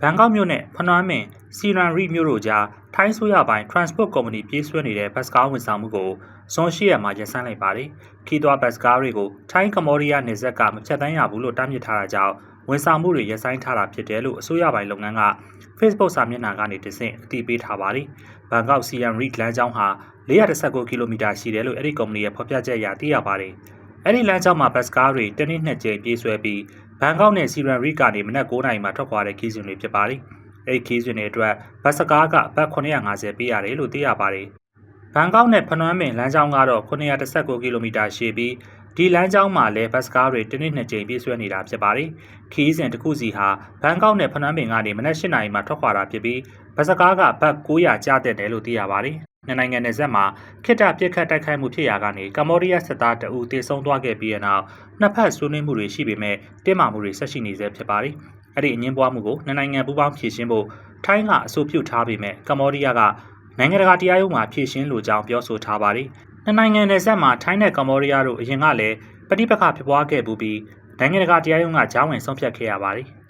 ဘန်ကောက်မြို့နဲ့ဖနွမ်းမင်စီရန်ရီမြို့တို့ကြားထိုင်းဆိုရပိုင်း Transport Company ပြေးဆွဲနေတဲ့ဘတ်စကားဝန်ဆောင်မှုကိုဇွန်ရှိရက်မှာရပ်ဆိုင်းလိုက်ပါတယ်။ခီးသွွားဘတ်စကားတွေကိုထိုင်းကမ္ဘောဒီးယားနယ်စပ်ကမဖြတ်တန်းရဘူးလို့တားမြစ်ထားတာကြောင့်ဝန်ဆောင်မှုတွေရပ်ဆိုင်းထားတာဖြစ်တယ်လို့အစိုးရပိုင်းလုပ်ငန်းက Facebook စာမျက်နှာကနေတဆင့်အတည်ပြုထားပါတယ်။ဘန်ကောက် Siam Reed လမ်းကြောင်းဟာ419ကီလိုမီတာရှိတယ်လို့အဲ့ဒီကုမ္ပဏီရဲ့ဖော်ပြချက်အရသိရပါတယ်။အဲ့ဒီလမ်းကြောင်းမှာဘတ်စကားတွေတစ်နေ့နှစ်ကြိမ်ပြေးဆွဲပြီး ဘန်ကောက်နဲ့ Siam Reed ကနေမနက်9:00နာရီမှာထွက်ခွာတဲ့ခီးစဉ်တွေဖြစ်ပါတယ်။အဲ့ဒီခီးစဉ်တွေအတွက်ဘတ်စကားကဘတ်950ပေးရတယ်လို့သိရပါတယ်။ဘန်ကောက်နဲ့ဖနွမ်းပင်လမ်းကြောင်းကတော့919ကီလိုမီတာရှည်ပြီးဒီလမ်းကြောင်းမှာလည်းဘတ်စကားတွေတစ်နေ့နှစ်ကြိမ်ပြေးဆွဲနေတာဖြစ်ပါတယ်။ခီးစဉ်တစ်ခုစီဟာဘန်ကောက်နဲ့ဖနွမ်းပင်ကနေမနက်၈နာရီမှာထွက်ခွာတာဖြစ်ပြီးဘတ်စကားကဘတ်900ကျတဲ့တယ်လို့သိရပါတယ်။ နှစ်နိုင်ငံနယ်စပ်မှာခိတ္တပြစ်ခတ်တိုက်ခိုက်မှုဖြစ်ရာကနေကမ္ဘောဒီးယားစစ်သားတအူတေဆုံးသွားခဲ့ပြီးတဲ့နောက်နှစ်ဖက်ဆွေးနွေးမှုတွေရှိပေမဲ့တင်းမာမှုတွေဆက်ရှိနေဆဲဖြစ်ပါတယ်။အဲ့ဒီအငင်းပွားမှုကိုနှစ်နိုင်ငံပူးပေါင်းဖြေရှင်းဖို့ထိုင်းကအဆိုပြုထားပေမဲ့ကမ္ဘောဒီးယားကနိုင်ငံတကာတရားရုံးမှာဖြေရှင်းလိုကြောင်းပြောဆိုထားပါတယ်။နှစ်နိုင်ငံနယ်စပ်မှာထိုင်းနဲ့ကမ္ဘောဒီးယားတို့အရင်ကလည်းပဋိပက္ခဖြစ်ပွားခဲ့ပူပြီးနိုင်ငံတကာတရားရုံးကကြားဝင်ဆုံးဖြတ်ခဲ့ရပါတယ်။